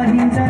Mahinda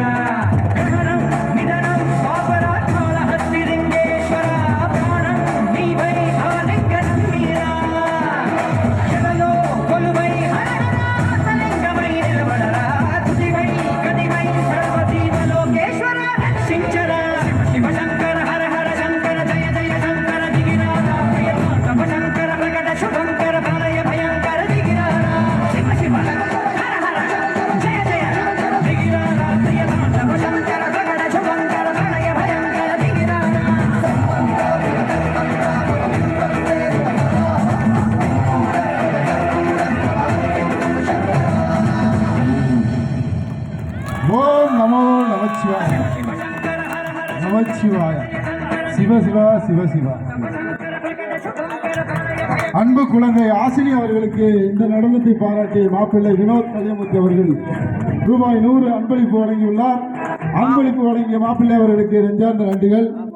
நமச்சிவாய. சிவ சிவா சிவ சிவா. அன்பு குழந்தை ஆசினி அவர்களுக்கு இந்த நடனத்தை பாராட்டி மாப்பிள்ளை வினோத் கலியமூர்த்தி அவர்கள் ரூபாய் நூறு அன்பளிப்பு வழங்கியுள்ளார். அன்பளிப்பு வழங்கிய மாப்பிள்ளை அவர்களுக்கு நெஞ்சார்ந்த நன்றிகள்.